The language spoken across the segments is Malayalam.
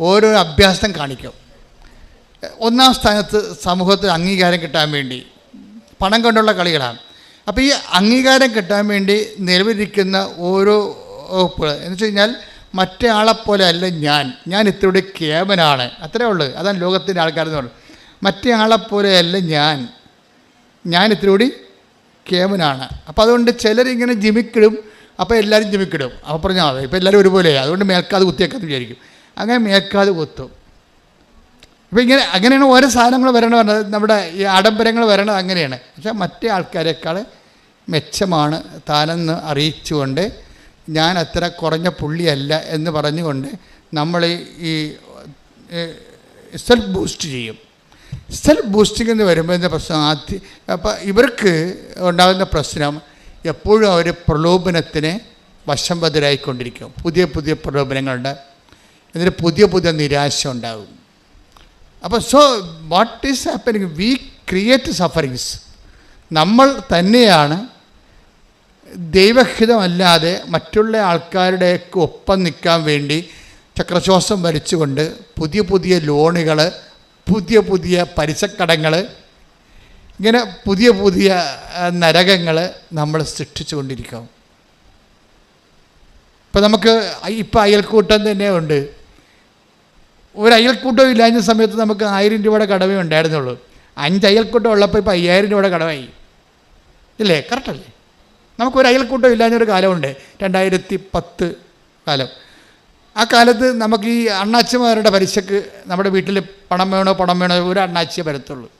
ഓരോ അഭ്യാസം കാണിക്കും. ഒന്നാം സ്ഥാനത്ത് സമൂഹത്തിൽ അംഗീകാരം കിട്ടാൻ വേണ്ടി. പണം കൊണ്ടുള്ള കളികളാണ്. അപ്പോൾ ഈ അംഗീകാരം കിട്ടാൻ വേണ്ടി നിലവിലിരിക്കുന്ന ഓരോ വകുപ്പുകൾ എന്ന് വെച്ച് കഴിഞ്ഞാൽ മറ്റേ അല്ല ഞാൻ. ഞാൻ ഇത്തിരി കേമനാണ്. അത്രേ ഉള്ളൂ. അതാണ് ലോകത്തിന്റെ ആൾക്കാരെന്ന് പറയുന്നത്. മറ്റേ ആളെപ്പോലെ അല്ല ഞാൻ. ഞാൻ ഇത്തിരി കൂടി കേമനാണ്. അപ്പോൾ അതുകൊണ്ട് ചിലരിങ്ങനെ ജിമിക്കിടും. അപ്പോൾ എല്ലാവരും ജിമിക്കിടും. അപ്പോൾ പറഞ്ഞാൽ ഇപ്പോൾ എല്ലാവരും ഒരുപോലെയാണ് അതുകൊണ്ട് മേൽക്കാതെ കുത്തിയേക്കാന്ന് വിചാരിക്കും. അങ്ങനെ മേക്കാത് കുത്തും. അപ്പോൾ ഇങ്ങനെ അങ്ങനെയാണ് ഓരോ സാധനങ്ങൾ വരണത് പറഞ്ഞത്. നമ്മുടെ ഈ ആഡംബരങ്ങൾ വരണത് അങ്ങനെയാണ്. പക്ഷേ മറ്റേ ആൾക്കാരെക്കാൾ മെച്ചമാണ് താനെന്ന് അറിയിച്ചുകൊണ്ട് ഞാൻ അത്ര കുറഞ്ഞ പുള്ളിയല്ല എന്ന് പറഞ്ഞുകൊണ്ട് നമ്മൾ ഈ സെൽഫ് ബൂസ്റ്റ് ചെയ്യും. സെൽഫ് ബൂസ്റ്റിംഗ് എന്ന് വരുമ്പോൾ എന്താ പ്രശ്നം? ആദ്യം അപ്പം ഇവർക്ക് ഉണ്ടാകുന്ന പ്രശ്നം എപ്പോഴും അവർ പ്രലോഭനത്തിന് വശംബദ്ധരായിക്കൊണ്ടിരിക്കും പുതിയ പുതിയ പ്രലോഭനങ്ങളുണ്ട്. എന്നിട്ട് പുതിയ പുതിയ നിരാശ ഉണ്ടാകും. അപ്പോൾ so what is happening we create sufferings നമ്മൾ തന്നെയാണ് ദൈവഹിതമല്ലാതെ മറ്റുള്ള ആൾക്കാരുടെയൊക്കെ ഒപ്പം നിൽക്കാൻ വേണ്ടി ചക്രശ്വാസം വലിച്ചുകൊണ്ട് പുതിയ പുതിയ ലോണുകൾ പുതിയ പുതിയ പലിശക്കടങ്ങൾ ഇങ്ങനെ പുതിയ പുതിയ നരകങ്ങൾ നമ്മൾ സൃഷ്ടിച്ചു കൊണ്ടിരിക്കാം ഇപ്പം നമുക്ക് ഇപ്പം അയൽക്കൂട്ടം തന്നെ ഉണ്ട്. ഒരു അയൽക്കൂട്ടം ഇല്ലാഞ്ഞ സമയത്ത് നമുക്ക് ആയിരം രൂപയുടെ കടമേ ഉണ്ടായിരുന്നുള്ളൂ. അഞ്ച് അയൽക്കൂട്ടം ഉള്ളപ്പോൾ ഇപ്പോൾ അയ്യായിരം രൂപയുടെ കടമായി. ഇല്ലേ? കറക്റ്റല്ലേ നമുക്കൊരു അയൽക്കൂട്ടം ഇല്ലാഞ്ഞൊരു കാലമുണ്ട്. രണ്ടായിരത്തി പത്ത് കാലം. ആ കാലത്ത് നമുക്ക് ഈ അണ്ണാച്ചിമാരുടെ പലിശക്ക് നമ്മുടെ വീട്ടിൽ പണം വേണോ പണം വേണോ ഒരു അണ്ണാച്ചിയെ വരത്തുള്ളൂ.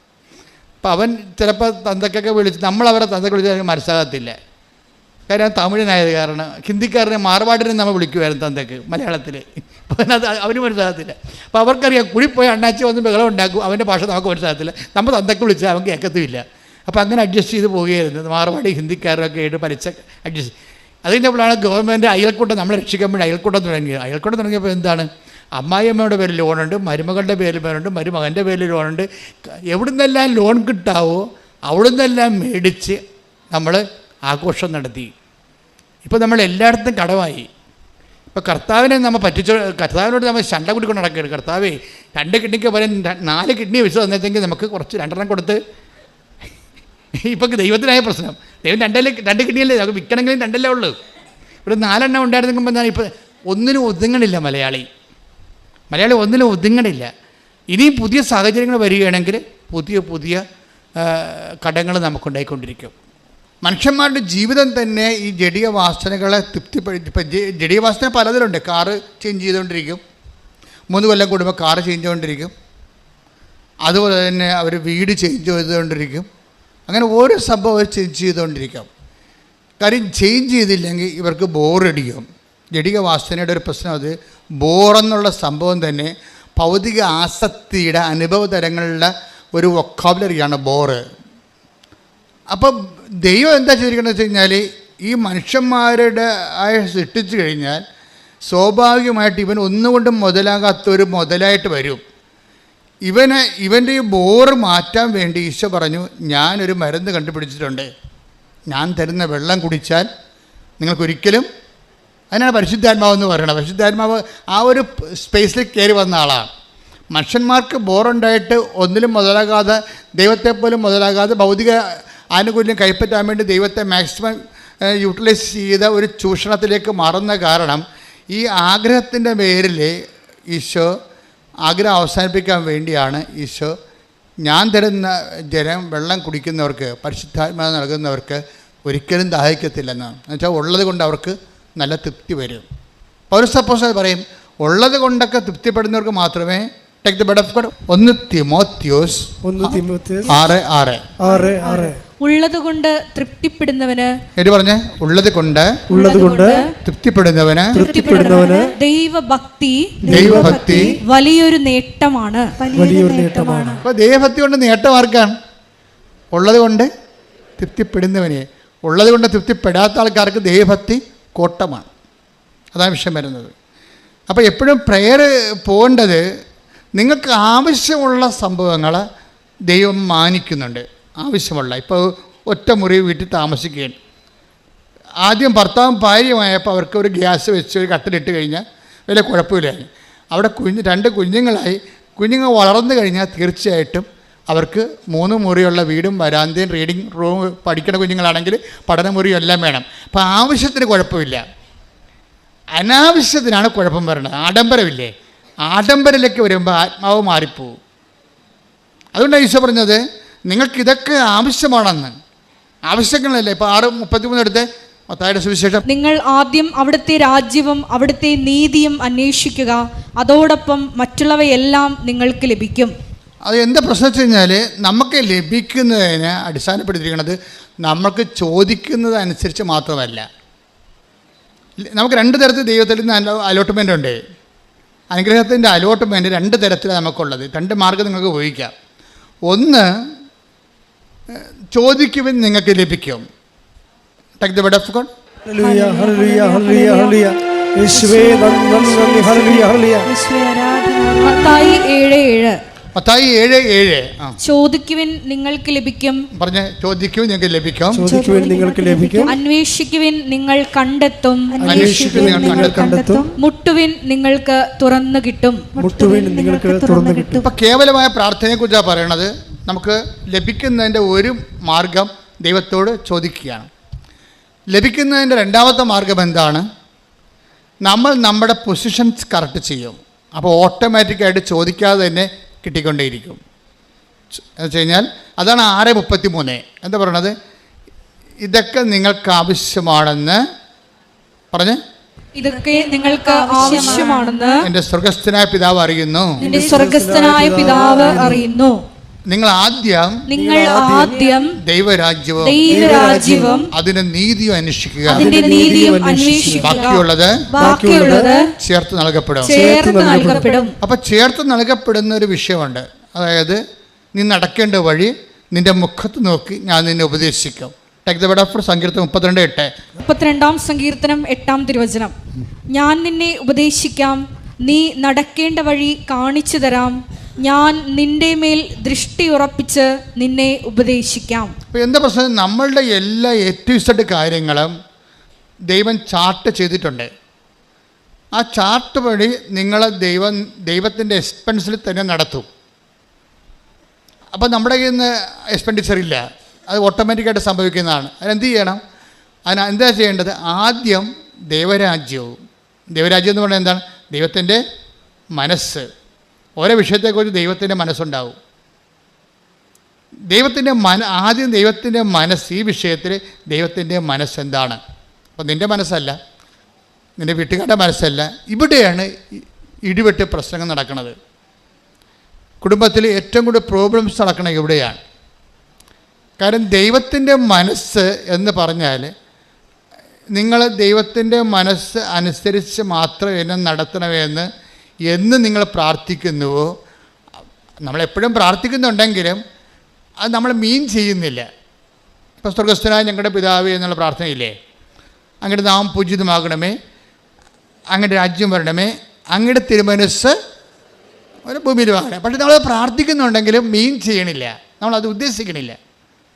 അപ്പം അവൻ ചിലപ്പോൾ തന്തക്കൊക്കെ വിളിച്ച് നമ്മളവരെ തന്തക്ക് വിളിച്ചാൽ മനസ്സിലാകത്തില്ല കാര്യം തമിഴനായത് കാരണം ഹിന്ദിക്കാരനെ മാർവാടിനെ നമ്മൾ വിളിക്കുമായിരുന്നു തന്തക്ക് മലയാളത്തിൽ അപ്പോൾ അത് അവന് മനസ്സിലാകത്തില്ല. അപ്പോൾ അവർക്കറിയാം കുഴിപ്പോയി അണ്ണാച്ചി വന്ന് ബഹളം ഉണ്ടാക്കും അവന്റെ ഭാഷ നമുക്ക് മനസ്സിലാകത്തില്ല. നമ്മൾ തന്തക്ക് വിളിച്ചാൽ അവൻ കേൾക്കത്തുമില്ല അപ്പോൾ അങ്ങനെ അഡ്ജസ്റ്റ് ചെയ്ത് പോവുകയായിരുന്നു. മാർവാടി ഹിന്ദിക്കാരൊക്കെ ആയിട്ട് പലിച്ച അഡ്ജസ്റ്റ് അത് കഴിഞ്ഞപ്പോഴാണ് ഗവൺമെന്റ് അയൽക്കൂട്ടം നമ്മളെ രക്ഷിക്കാൻ വേണ്ടി അയൽക്കൂട്ടം തുടങ്ങിയത്. അയൽക്കൂട്ടം തുടങ്ങിയപ്പോൾ എന്താണ്? അമ്മായിയമ്മയുടെ പേരിൽ ലോണുണ്ട് മരുമകളുടെ പേരിൽ ലോണുണ്ട് മരുമകന്റെ പേരിൽ ലോണുണ്ട്. എവിടുന്നെല്ലാം ലോൺ കിട്ടാവോ അവിടുന്നെല്ലാം മേടിച്ച് നമ്മൾ ആഘോഷം നടത്തി. ഇപ്പോൾ നമ്മൾ എല്ലായിടത്തും കടമായി. ഇപ്പോൾ കർത്താവിനെ നമ്മൾ പറ്റിച്ചോ കർത്താവിനോട് നമ്മൾ ശണ്ട കുടിക്കൊണ്ട് നടക്കുകയാണ് കർത്താവേ രണ്ട് കിഡ്നിക്ക് പകരം നാല് കിഡ്നി വെച്ച് തന്നിട്ടെങ്കിൽ നമുക്ക് കുറച്ച് രണ്ടെണ്ണം കൊടുത്ത്. ഇപ്പം ദൈവത്തിനായ പ്രശ്നം. ദൈവം രണ്ടല്ലേ രണ്ട് കിഡ്നിയല്ലേ? നമുക്ക് വിൽക്കണമെങ്കിലും രണ്ടല്ലേ ഉള്ളൂ. ഇവിടെ നാലെണ്ണം ഉണ്ടായിരുന്നെങ്കിൽ എന്താണ്? ഇപ്പോൾ ഒന്നിനും ഒതുങ്ങണില്ല മലയാളി. മലയാളി ഒന്നിനും ഒതുങ്ങണില്ല. ഇനിയും പുതിയ സാഹചര്യങ്ങൾ വരികയാണെങ്കിൽ പുതിയ പുതിയ കടങ്ങൾ നമുക്കുണ്ടായിക്കൊണ്ടിരിക്കും. മനുഷ്യന്മാരുടെ ജീവിതം തന്നെ ഈ ജടിയ വാസനകളെ തൃപ്തിപ്പെടുത്തി ഇപ്പം ജടിയ വാസന പലതിലുണ്ട്. കാറ് ചേഞ്ച് ചെയ്തുകൊണ്ടിരിക്കും. മൂന്ന് കൊല്ലം കൂടുമ്പോൾ കാറ് ചേഞ്ച് ചെയ്തുകൊണ്ടിരിക്കും അതുപോലെ തന്നെ അവർ വീട് ചേഞ്ച് ചെയ്തുകൊണ്ടിരിക്കും. അങ്ങനെ ഓരോ സംഭവം അവർ ചേഞ്ച് ചെയ്തുകൊണ്ടിരിക്കും. കാര്യം ചേഞ്ച് ചെയ്തില്ലെങ്കിൽ ഇവർക്ക് ബോറടിക്കും ജടിക വാസനയുടെ ഒരു പ്രശ്നം അത്. ബോറെന്നുള്ള സംഭവം തന്നെ ഭൗതിക ആസക്തിയുടെ അനുഭവ തരങ്ങളുടെ ഒരു വൊക്കാബുലറിയാണ് ബോറ് അപ്പം ദൈവം എന്താ ചെയ്തിരിക്കുന്നത് വെച്ച് കഴിഞ്ഞാൽ ഈ മനുഷ്യന്മാരുടെ ആയ സൃഷ്ടിച്ചു കഴിഞ്ഞാൽ സ്വാഭാവികമായിട്ട് ഇവൻ ഒന്നുകൊണ്ടും മുതലാകാത്ത ഒരു മുതലായിട്ട് വരും. ഇവനെ ഇവന്റെ ഈ ബോറ് മാറ്റാൻ വേണ്ടി ഈശോ പറഞ്ഞു ഞാനൊരു മരുന്ന് കണ്ടുപിടിച്ചിട്ടുണ്ട്. ഞാൻ തരുന്ന വെള്ളം കുടിച്ചാൽ നിങ്ങൾക്കൊരിക്കലും അതിനാണ് പരിശുദ്ധാത്മാവ് എന്ന് പറയുന്നത് പരിശുദ്ധാത്മാവ് ആ ഒരു സ്പേസിൽ കയറി വന്ന ആളാണ്. മനുഷ്യന്മാർക്ക് ബോറുണ്ടായിട്ട് ഒന്നിലും മുതലാകാതെ ദൈവത്തെപ്പോലും മുതലാകാതെ ഭൗതിക ആനുകൂല്യം കൈപ്പറ്റാൻ വേണ്ടി ദൈവത്തെ മാക്സിമം യൂട്ടിലൈസ് ചെയ്ത ഒരു ചൂഷണത്തിലേക്ക് മാറുന്ന കാരണം ഈ ആഗ്രഹത്തിന്റെ പേരിൽ ഈശോ ആഗ്രഹം അവസാനിപ്പിക്കാൻ വേണ്ടിയാണ് ഈശോ ഞാൻ തരുന്ന ജലം വെള്ളം കുടിക്കുന്നവർക്ക് പരിശുദ്ധാത്മാ നൽകുന്നവർക്ക് ഒരിക്കലും ദാഹിക്കത്തില്ലെന്നാണ് എന്നുവെച്ചാൽ ഉള്ളത് കൊണ്ട് അവർക്ക് നല്ല തൃപ്തി വരും. പൗരസപ്പോസ് പറയും ഉള്ളത് കൊണ്ടൊക്കെ തൃപ്തിപ്പെടുന്നവർക്ക് മാത്രമേ take the bed of God ഒന്ന് തിമോത്യോസ്. ഒന്ന് തിമോത്യോസ്. ആറ് ആറ്. ആറ് ആറ്. ഉള്ളതുകൊണ്ട് തൃപ്തിപ്പെടുന്നവന് എടി പറഞ്ഞേ ഉള്ളത് കൊണ്ട് ഉള്ളത് കൊണ്ട് തൃപ്തിപ്പെടുന്നവന് തൃപ്തിപ്പെടുന്നവന് ദൈവഭക്തി ദൈവഭക്തി വലിയൊരു നേട്ടമാണ്. വലിയൊരു നേട്ടമാണ്. അപ്പോൾ ദൈവഭക്തി കൊണ്ട് നേട്ടം ആർക്കാണ്? ഉള്ളത് കൊണ്ട് തൃപ്തിപ്പെടുന്നവനെ. ഉള്ളത് കൊണ്ട് തൃപ്തിപ്പെടാത്ത ആൾക്കാർക്ക് ദൈവഭക്തി കോട്ടമാണ്. അതാണ് വിഷയം വരുന്നത്. അപ്പോൾ എപ്പോഴും പ്രെയർ പോകേണ്ടത് നിങ്ങൾക്ക് ആവശ്യമുള്ള സംഭവങ്ങൾ ദൈവം മാനിക്കുന്നുണ്ട്. ആവശ്യമുള്ള. ഇപ്പോൾ ഒറ്റ മുറി വീട്ടിൽ താമസിക്കുകയാണ്. ആദ്യം ഭർത്താവും ഭാര്യയുമായപ്പോൾ അവർക്ക് ഒരു ഗ്യാസ് വെച്ച് ഒരു കട്ടിലിട്ട് കഴിഞ്ഞാൽ വലിയ കുഴപ്പമില്ലായിരുന്നു അവിടെ കുഞ്ഞ് രണ്ട് കുഞ്ഞുങ്ങളായി. കുഞ്ഞുങ്ങൾ വളർന്നു കഴിഞ്ഞാൽ തീർച്ചയായിട്ടും അവർക്ക് മൂന്ന് മുറിയുള്ള വീടും വരാന്തയും റീഡിങ് റൂം പഠിക്കുന്ന കുഞ്ഞുങ്ങളാണെങ്കിൽ പഠനമുറിയും എല്ലാം വേണം. അപ്പോൾ ആവശ്യത്തിന് കുഴപ്പമില്ല. അനാവശ്യത്തിനാണ് കുഴപ്പം വരുന്നത് ആഡംബരമില്ലേ? ആഡംബരത്തിലേക്ക് വരുമ്പോൾ ആത്മാവ് മാറിപ്പോവും. അതുകൊണ്ടാണ് ഈശോ പറഞ്ഞത് നിങ്ങൾക്കിതൊക്കെ ആവശ്യമാണെന്ന്. ആവശ്യങ്ങളല്ലേ? ഇപ്പോൾ ആറ് മുപ്പത്തിമൂന്ന് എടുത്ത് മത്തായുടെ സുവിശേഷം. നിങ്ങൾ ആദ്യം അവിടുത്തെ രാജ്യവും അവിടുത്തെ നീതിയും അന്വേഷിക്കുക. അതോടൊപ്പം മറ്റുള്ളവയെല്ലാം നിങ്ങൾക്ക് ലഭിക്കും. അത് എന്താ പ്രശ്നം വെച്ച് കഴിഞ്ഞാൽ നമുക്ക് ലഭിക്കുന്നതിനെ അടിസ്ഥാനപ്പെടുത്തിയിരിക്കുന്നത് നമുക്ക് ചോദിക്കുന്നത് അനുസരിച്ച് മാത്രമല്ല. നമുക്ക് രണ്ട് തരത്തിൽ ദൈവത്തിൽ നിന്ന് അലോട്ട്മെന്റ് ഉണ്ട്. അനുഗ്രഹത്തിന്റെ അലോട്ട്മെന്റ് രണ്ട് തരത്തിലാണ് നമുക്കുള്ളത്. രണ്ട് മാർഗം നിങ്ങൾക്ക് ഉപയോഗിക്കാം. ഒന്ന് ചോദിക്കുമെന്ന് ചോദിക്കുവിൻ നിങ്ങൾക്ക് ലഭിക്കും. Take the bed of God hallelujah hallelujah hallelujah ഹല്ലേലൂയ. യേശുവേ നന്ദി ഹല്ലേലൂയ ഹല്ലേലൂയ. മത്തായി ഏഴ് ഏഴ്. മത്തായി ഏഴ് ഏഴ്. ചോദിക്കുവിൻ നിങ്ങൾക്ക് ലഭിക്കും. പറഞ്ഞ് ചോദിക്കുവിൻ നിങ്ങൾക്ക് ലഭിക്കും. ചോദിക്കുവിൻ നിങ്ങൾക്ക് ലഭിക്കും. അന്വേഷിക്കുവിൻ നിങ്ങൾ കണ്ടെത്തും. അന്വേഷിക്കുവിൻ നിങ്ങൾ കണ്ടെത്തും. മുട്ടുവിൻ നിങ്ങൾക്ക് തുറന്നു കിട്ടും. മുട്ടുവിൻ നിങ്ങൾക്ക് തുറന്നു കിട്ടും. ഇപ്പം കേവലമായ പ്രാർത്ഥനയെക്കുറിച്ചാണ് പറയണത്? നമുക്ക് ലഭിക്കുന്നതിന്റെ ഒരു മാർഗം ദൈവത്തോട് ചോദിക്കുകയാണ്. ലഭിക്കുന്നതിന്റെ രണ്ടാമത്തെ മാർഗം എന്താണ്? നമ്മൾ നമ്മുടെ പൊസിഷൻസ് കറക്റ്റ് ചെയ്യും. അപ്പോൾ ഓട്ടോമാറ്റിക്കായിട്ട് ചോദിക്കാതെ തന്നെ കിട്ടിക്കൊണ്ടേയിരിക്കും. എന്ന് വെച്ച് കഴിഞ്ഞാൽ അതാണ് ആറ് മുപ്പത്തി മൂന്ന് എന്താ പറയണത്? ഇതൊക്കെ നിങ്ങൾക്ക് ആവശ്യമാണെന്ന് പറഞ്ഞ്? ഇതൊക്കെ നിങ്ങൾക്ക് ആവശ്യമാണെന്ന് എന്റെ സ്വർഗസ്ഥനായ പിതാവ് അറിയുന്നു. എന്റെ സ്വർഗസ്ഥനായ പിതാവ് അറിയുന്നു. നിങ്ങൾ ആദ്യം നിങ്ങൾ ആദ്യം ദൈവരാജ്യവും ദൈവരാജ്യവും അതിന് നീതിയും അന്വേഷിക്കുക. അതിന്റെ നീതിയും അന്വേഷിക്കുക. ബാക്കിയുള്ളത് ബാക്കിയുള്ളത് ചേർത്ത് നൽകപ്പെടും. ചേർത്ത് നൽകപ്പെടും. അപ്പോൾ ചേർത്ത് നൽകപ്പെടുന്ന ഒരു വിഷയമുണ്ട്. അതായത് നീ നടക്കേണ്ട വഴി നിന്റെ മുഖത്ത് നോക്കി ഞാൻ നിന്നെ ഉപദേശിക്കും. ടേക്ക് ദ വേർഡ് ഓഫ് സങ്കീർത്തനം മുപ്പത്തിരണ്ട് എട്ട്. മുപ്പത്തിരണ്ടാം സങ്കീർത്തനം എട്ടാം തിരുവചനം. ഞാൻ നിന്നെ ഉപദേശിക്കാം. നീ നടക്കേണ്ട വഴി കാണിച്ചു തരാം. ഞാൻ നിന്റെ മേൽ ദൃഷ്ടി ഉറപ്പിച്ച് നിന്നെ ഉപദേശിക്കാം. എന്താ പ്രശ്നം? നമ്മളുടെ എല്ലാ ഏറ്റവും കാര്യങ്ങളും ദൈവം ചാർട്ട് ചെയ്തിട്ടുണ്ട്. ആ ചാർട്ട് വഴി നിങ്ങളെ ദൈവം ദൈവത്തിന്റെ എക്സ്പെൻസിൽ തന്നെ നടത്തും. അപ്പം നമ്മുടെ കയ്യിൽ നിന്ന് എക്സ്പെൻഡിച്ചർ ഇല്ല. അത് ഓട്ടോമാറ്റിക്കായിട്ട് സംഭവിക്കുന്നതാണ്. അതിനെന്ത് ചെയ്യണം? അതിന് എന്താ ചെയ്യേണ്ടത്? ആദ്യം ദൈവരാജ്യവും. ദൈവരാജ്യം എന്ന് പറഞ്ഞാൽ എന്താണ്? ദൈവത്തിന്റെ മനസ്സ്. ഓരോ വിഷയത്തെക്കുറിച്ച് ദൈവത്തിന്റെ മനസ്സുണ്ടാവും. ദൈവത്തിന്റെ മന ആദ്യം ദൈവത്തിന്റെ മനസ്സ് ഈ വിഷയത്തിൽ ദൈവത്തിന്റെ മനസ്സെന്താണ്? അപ്പോൾ നിന്റെ മനസ്സല്ല നിന്റെ വീട്ടുകാരുടെ മനസ്സല്ല. ഇവിടെയാണ് ഇടിവെട്ട് പ്രശ്നങ്ങൾ നടക്കുന്നത്. കുടുംബത്തിൽ ഏറ്റവും കൂടുതൽ പ്രോബ്ലംസ് നടക്കുന്നത് ഇവിടെയാണ്. കാരണം ദൈവത്തിന്റെ മനസ്സ് എന്ന് പറഞ്ഞാൽ നിങ്ങൾ ദൈവത്തിന്റെ മനസ്സ് അനുസരിച്ച് മാത്രം എന്നെ നടത്തണമെന്ന് എന്ന് നിങ്ങൾ പ്രാർത്ഥിക്കുന്നുവോ? നമ്മളെപ്പോഴും പ്രാർത്ഥിക്കുന്നുണ്ടെങ്കിലും അത് നമ്മൾ മീൻ ചെയ്യുന്നില്ല. ഇപ്പോൾ സ്വർഗസ്ഥനായ ഞങ്ങളുടെ പിതാവ് എന്നുള്ള പ്രാർത്ഥനയില്ലേ? അങ്ങയുടെ നാം പൂജിതമാകണമേ. അങ്ങയുടെ രാജ്യം വരണമേ. അങ്ങയുടെ തിരുമനസ് ഒരു ഭൂമിയിൽ വാങ്ങണം. പക്ഷെ നമ്മൾ പ്രാർത്ഥിക്കുന്നുണ്ടെങ്കിലും മീൻ ചെയ്യണില്ല. നമ്മളത് ഉദ്ദേശിക്കണില്ല.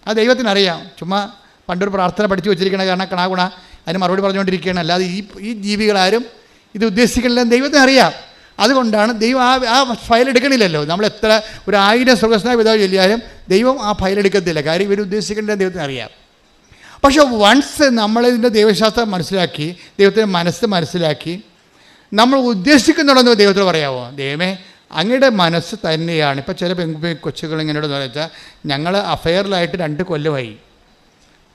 അത് ദൈവത്തിനറിയാം. ചുമ്മാ പണ്ടൊരു പ്രാർത്ഥന പഠിച്ചു വെച്ചിരിക്കണ കാരണം കണാകുണ അതിന് മറുപടി പറഞ്ഞുകൊണ്ടിരിക്കുകയാണ്. അല്ലാതെ ഈ ഈ ജീവികളാരും ഇത് ഉദ്ദേശിക്കണില്ല ദൈവത്തിനറിയാം. അതുകൊണ്ടാണ് ദൈവം ആ ആ ഫയൽ എടുക്കണില്ലല്ലോ. നമ്മൾ എത്ര ഒരു ആയിരം സ്വർഗസ്നായ പിതാവ് ചൊല്ലിയാലും ദൈവം ആ ഫയൽ എടുക്കത്തില്ല. കാര്യം ഇവർ ഉദ്ദേശിക്കേണ്ടത് ദൈവത്തിന് അറിയാം. പക്ഷെ വൺസ് നമ്മളിതിന്റെ ദൈവശാസ്ത്രം മനസ്സിലാക്കി ദൈവത്തിന്റെ മനസ്സ് മനസ്സിലാക്കി നമ്മൾ ഉദ്ദേശിക്കുന്നുണ്ടെന്ന് ദൈവത്തിന് പറയാമോ? ദൈവമേ അങ്ങയുടെ മനസ്സ് തന്നെയാണ്. ഇപ്പോൾ ചില പെൺകുപ്പി കൊച്ചുകൾ ഇങ്ങനെയോട് വെച്ചാൽ ഞങ്ങൾ അഫെയറിലായിട്ട് രണ്ട് കൊല്ലമായി.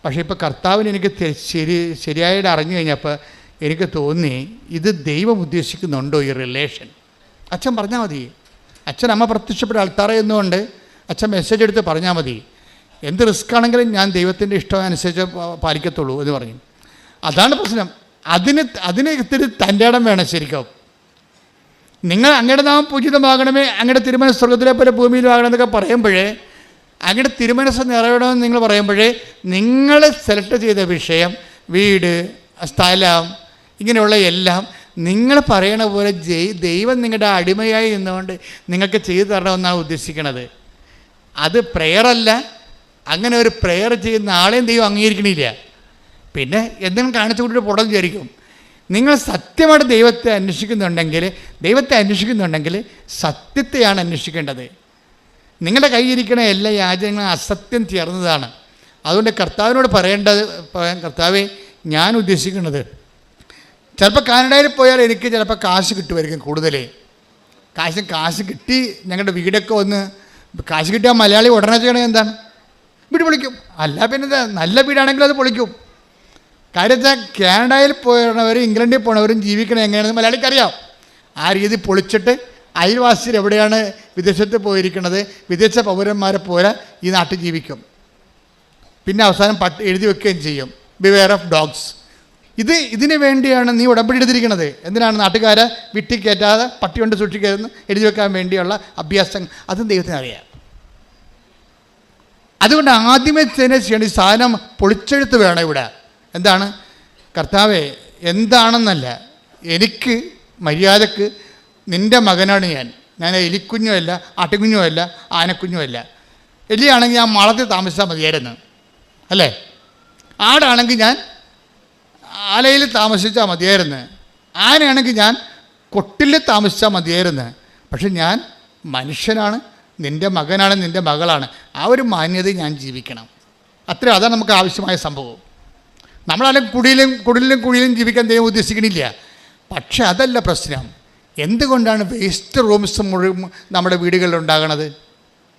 പക്ഷേ ഇപ്പോൾ കർത്താവിന് എനിക്ക് ശരി ശരിയായിട്ട് അറിഞ്ഞു കഴിഞ്ഞപ്പോൾ എനിക്ക് തോന്നി ഇത് ദൈവം ഉദ്ദേശിക്കുന്നുണ്ടോ ഈ റിലേഷൻ അച്ഛൻ പറഞ്ഞാൽ മതി. അച്ഛൻ അമ്മ പ്രത്യക്ഷപ്പെട്ട ആൾത്താറ എന്നുകൊണ്ട് അച്ഛൻ മെസ്സേജ് എടുത്ത് പറഞ്ഞാൽ മതി. എന്ത് റിസ്ക് ആണെങ്കിലും ഞാൻ ദൈവത്തിന്റെ ഇഷ്ടം അനുസരിച്ച് പാലിക്കത്തുള്ളൂ എന്ന് പറഞ്ഞു അതാണ് പ്രശ്നം. അതിന് അതിന് ഇത്തിരി തന്റെ ഇടം വേണം ശരിക്കും. നിങ്ങൾ അങ്ങയുടെ നാമം പൂജിതമാകണമേ അങ്ങയുടെ തിരുമനസ് സ്വർഗത്തിലെ പോലെ ഭൂമിയിലാകണം എന്നൊക്കെ പറയുമ്പോഴേ അങ്ങയുടെ തിരുമനസ് നിറവേണമെന്ന് നിങ്ങൾ പറയുമ്പോഴേ നിങ്ങൾ സെലക്ട് ചെയ്ത വിഷയം വീട് സ്ഥലം ഇങ്ങനെയുള്ള എല്ലാം നിങ്ങൾ പറയണ പോലെ ദൈവം നിങ്ങളുടെ അടിമയായി നിന്നുകൊണ്ട് നിങ്ങൾക്ക് ചെയ്തു തരണമെന്നാണ് ഉദ്ദേശിക്കുന്നത് അത് പ്രെയറല്ല അങ്ങനെ ഒരു പ്രെയർ ചെയ്യുന്ന ആളെയും ദൈവം അംഗീകരിക്കണില്ല. പിന്നെ എന്തെങ്കിലും കാണിച്ചു കൊണ്ടിട്ട് പുറം വിചാരിക്കും. നിങ്ങൾ സത്യമായിട്ട് ദൈവത്തെ അന്വേഷിക്കുന്നുണ്ടെങ്കിൽ ദൈവത്തെ അന്വേഷിക്കുന്നുണ്ടെങ്കിൽ സത്യത്തെയാണ് അന്വേഷിക്കേണ്ടത്. നിങ്ങളുടെ കൈയിരിക്കുന്ന എല്ലാ യാചനകളും അസത്യം ചേർന്നതാണ് അതുകൊണ്ട് കർത്താവിനോട് പറയേണ്ടത് കർത്താവെ ഞാൻ ഉദ്ദേശിക്കുന്നത് ചിലപ്പോൾ കാനഡയിൽ പോയാൽ എനിക്ക് ചിലപ്പോൾ കാശ് കിട്ടുമായിരിക്കും കൂടുതൽ കാശ് കാശ് കിട്ടി ഞങ്ങളുടെ വീടൊക്കെ ഒന്ന് കാശ് കിട്ടിയാൽ മലയാളി ഉടനെ ചെയ്യണേ എന്താണ്? വീട് പൊളിക്കും. അല്ല പിന്നെ നല്ല വീടാണെങ്കിൽ അത് പൊളിക്കും. കാര്യം വെച്ചാൽ കാനഡയിൽ പോയവരും ഇംഗ്ലണ്ടിൽ പോണവരും ജീവിക്കണം എങ്ങനെയാണെന്ന് മലയാളിക്ക് അറിയാം ആ രീതി പൊളിച്ചിട്ട് അയൽവാസികൾ എവിടെയാണ് വിദേശത്ത് പോയിരിക്കുന്നത് വിദേശ പൗരന്മാരെ പോലെ ഈ നാട്ടിൽ ജീവിക്കും. പിന്നെ അവസാനം പട്ട് എഴുതി വെക്കുകയും ചെയ്യും. ബിവെയർ ഓഫ് ഡോഗ്സ് ഇത് ഇതിനു വേണ്ടിയാണ് നീ ഉടമ്പടി എടുത്തിരിക്കുന്നത്. എന്തിനാണ് നാട്ടുകാരെ വിട്ടി പട്ടി കൊണ്ട് സൂക്ഷിക്കരുതെന്ന് എഴുതി വെക്കാൻ വേണ്ടിയുള്ള അഭ്യാസം? അതും ദൈവത്തിന് അറിയാം. അതുകൊണ്ട് ആദ്യമേ തന്നെ ചെയ്യേണ്ട ഈ സാധനം പൊളിച്ചെഴുത്ത് വേണം ഇവിടെ. എന്താണ്? കർത്താവെ എന്താണെന്നല്ല. എനിക്ക് മര്യാദയ്ക്ക് നിന്റെ മകനാണ് ഞാൻ. ഞാൻ എലിക്കുഞ്ഞുമല്ല ആട്ടുകുഞ്ഞുമല്ല ആനക്കുഞ്ഞുമല്ല. എലിയാണെങ്കിൽ ഞാൻ മാളത്തിൽ താമസിച്ചാൽ മതിയായിരുന്നു. അല്ലേ? ആടാണെങ്കിൽ ഞാൻ ആലയിൽ താമസിച്ചാൽ മതിയായിരുന്നു. ആനയാണെങ്കിൽ ഞാൻ കൊട്ടിൽ താമസിച്ചാൽ മതിയായിരുന്നു. പക്ഷെ ഞാൻ മനുഷ്യനാണ് നിന്റെ മകനാണ് നിന്റെ മകളാണ്. ആ ഒരു മാന്യത ഞാൻ ജീവിക്കണം. അത്ര അതാണ് നമുക്ക് ആവശ്യമായ സംഭവം. നമ്മളാലും കുടിയിലും കുടിലും കുഴിയിലും ജീവിക്കാൻ ദൈവം ഉദ്ദേശിക്കണില്ല. പക്ഷെ അതല്ല പ്രശ്നം. എന്തുകൊണ്ടാണ് വേസ്റ്റ് റൂംസ് മുഴുവൻ നമ്മുടെ വീടുകളിൽ ഉണ്ടാകണത്?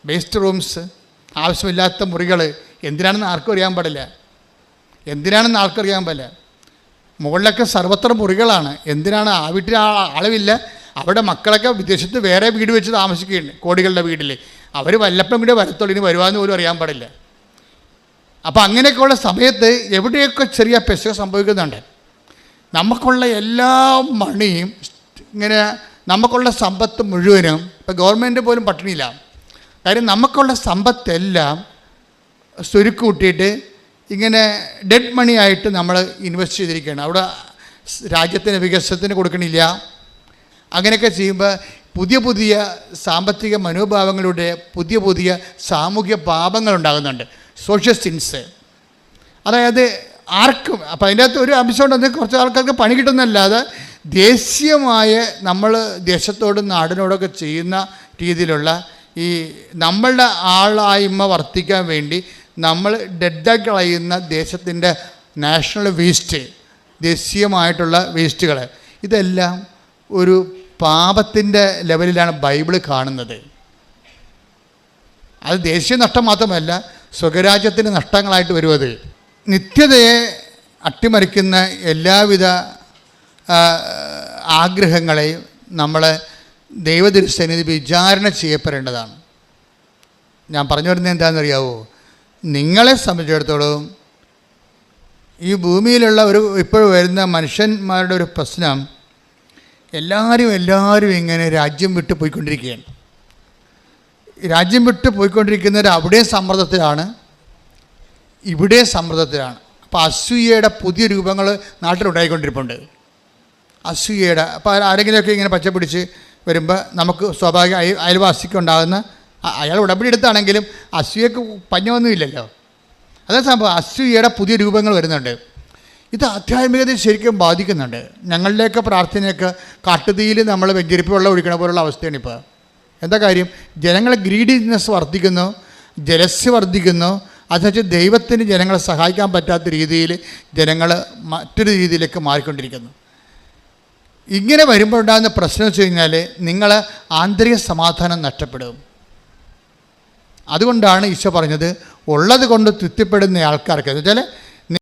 വേസ്റ്റ് റൂംസ് ആവശ്യമില്ലാത്ത മുറികൾ എന്തിനാണെന്ന് ആർക്കും അറിയാൻ പാടില്ല. എന്തിനാണെന്ന് ആർക്കും അറിയാൻ പാടില്ല. മുകളിലൊക്കെ സർവത്ര മുറികളാണ്. എന്തിനാണ് ആ വീട്ടിൽ ആ അളവില്ല അവിടെ മക്കളൊക്കെ വിദേശത്ത് വേറെ വീട് വെച്ച് താമസിക്കുകയുണ്ട് കോടികളുടെ വീട്ടിൽ അവർ വല്ലപ്പം കൂടെ വരത്തുള്ളൂ ഇനി വരുവാന്ന് പോലും അറിയാൻ പാടില്ല. അപ്പോൾ അങ്ങനെയൊക്കെയുള്ള സമയത്ത് എവിടെയൊക്കെ ചെറിയ പെശക സംഭവിക്കുന്നുണ്ട്? നമുക്കുള്ള എല്ലാ മണിയും ഇങ്ങനെ നമുക്കുള്ള സമ്പത്ത് മുഴുവനും ഇപ്പോൾ ഗവൺമെന്റ് പോലും പട്ടിണിയില്ല. കാര്യം നമുക്കുള്ള സമ്പത്തെല്ലാം സ്വരുക്കൂട്ടിയിട്ട് ഇങ്ങനെ ഡെഡ് മണി ആയിട്ട് നമ്മൾ ഇൻവെസ്റ്റ് ചെയ്തിരിക്കുകയാണ്. അവിടെ രാജ്യത്തിന് വികസനത്തിന് കൊടുക്കണില്ല. അങ്ങനെയൊക്കെ ചെയ്യുമ്പോൾ പുതിയ പുതിയ സാമ്പത്തിക മനോഭാവങ്ങളുടെ പുതിയ പുതിയ സാമൂഹ്യ പാപങ്ങൾ ഉണ്ടാകുന്നുണ്ട്. സോഷ്യൽ സിൻസ് അതായത് ആർക്കും അപ്പം അതിന്റെ അകത്ത് ഒരു അംശം ഉണ്ടെന്ന് കുറച്ച് ആൾക്കാർക്ക് പണി കിട്ടുന്നല്ലാതെ ദേശീയമായ നമ്മൾ ദേശത്തോടും നാടിനോടൊക്കെ ചെയ്യുന്ന രീതിയിലുള്ള ഈ നമ്മളുടെ ആളായ്മ വർത്തിക്കാൻ വേണ്ടി നമ്മൾ ഡെഡായി കളയുന്ന ദേശത്തിന്റെ നാഷണൽ വേസ്റ്റ് ദേശീയമായിട്ടുള്ള വേസ്റ്റുകൾ. ഇതെല്ലാം ഒരു പാപത്തിന്റെ ലെവലിലാണ് ബൈബിൾ കാണുന്നത്. അത് ദേശീയ നഷ്ടം മാത്രമല്ല സ്വകരാജ്യത്തിന്റെ നഷ്ടങ്ങളായിട്ട് വരും അത് നിത്യതയെ അട്ടിമറിക്കുന്ന എല്ലാവിധ ആഗ്രഹങ്ങളെയും നമ്മൾ ദൈവദൃശ്യനിധി വിചാരണ ചെയ്യപ്പെടേണ്ടതാണ്. ഞാൻ പറഞ്ഞു വരുന്നത് എന്താണെന്നറിയാവോ? നിങ്ങളെ സംബന്ധിച്ചിടത്തോളം ഈ ഭൂമിയിലുള്ള ഒരു ഇപ്പോൾ വരുന്ന മനുഷ്യന്മാരുടെ ഒരു പ്രശ്നം എല്ലാവരും എല്ലാവരും ഇങ്ങനെ രാജ്യം വിട്ട് പോയിക്കൊണ്ടിരിക്കുകയാണ്. രാജ്യം വിട്ട് പോയിക്കൊണ്ടിരിക്കുന്നവർ അവിടെ സമ്മർദ്ദത്തിലാണ് ഇവിടെ സമ്മർദ്ദത്തിലാണ്. അപ്പോൾ അസൂയയുടെ പുതിയ രൂപങ്ങൾ നാട്ടിലുണ്ടായിക്കൊണ്ടിരിപ്പുണ്ട്. അസൂയയുടെ അപ്പോൾ ആരെങ്കിലുമൊക്കെ ഇങ്ങനെ പച്ച പിടിച്ച് വരുമ്പോൾ നമുക്ക് സ്വാഭാവിക അയൽവാസിക്കുണ്ടാകുന്ന അയാൾ ഉടമ്പടി എടുത്താണെങ്കിലും അസൂയക്ക് പഞ്ഞമൊന്നുമില്ലല്ലോ. അതേ സംഭവം. അസൂയയുടെ പുതിയ രൂപങ്ങൾ വരുന്നുണ്ട്. ഇത് ആധ്യാത്മികതയെ ശരിക്കും ബാധിക്കുന്നുണ്ട്. ഞങ്ങളുടെയൊക്കെ പ്രാർത്ഥനയൊക്കെ കാട്ടുതീയിൽ നമ്മൾ വെഞ്ചരിപ്പ് വെള്ളം ഒഴിക്കണ പോലുള്ള അവസ്ഥയാണ് ഇപ്പോൾ എന്താ കാര്യം? ജനങ്ങളെ ഗ്രീഡിനെസ് വർദ്ധിക്കുന്നു ജലസ്യ വർദ്ധിക്കുന്നു. അതുവെച്ച് ദൈവത്തിന് ജനങ്ങളെ സഹായിക്കാൻ പറ്റാത്ത രീതിയിൽ ജനങ്ങൾ മറ്റൊരു രീതിയിലേക്ക് മാറിക്കൊണ്ടിരിക്കുന്നു. ഇങ്ങനെ വരുമ്പോൾ ഉണ്ടാകുന്ന പ്രശ്നം വെച്ച് കഴിഞ്ഞാൽ നിങ്ങൾ ആന്തരിക സമാധാനം നഷ്ടപ്പെടും. അതുകൊണ്ടാണ് ഈശോ പറഞ്ഞത് ഉള്ളത് കൊണ്ട് തൃപ്തിപ്പെടുന്ന ആൾക്കാർക്ക്. എന്ന് വെച്ചാൽ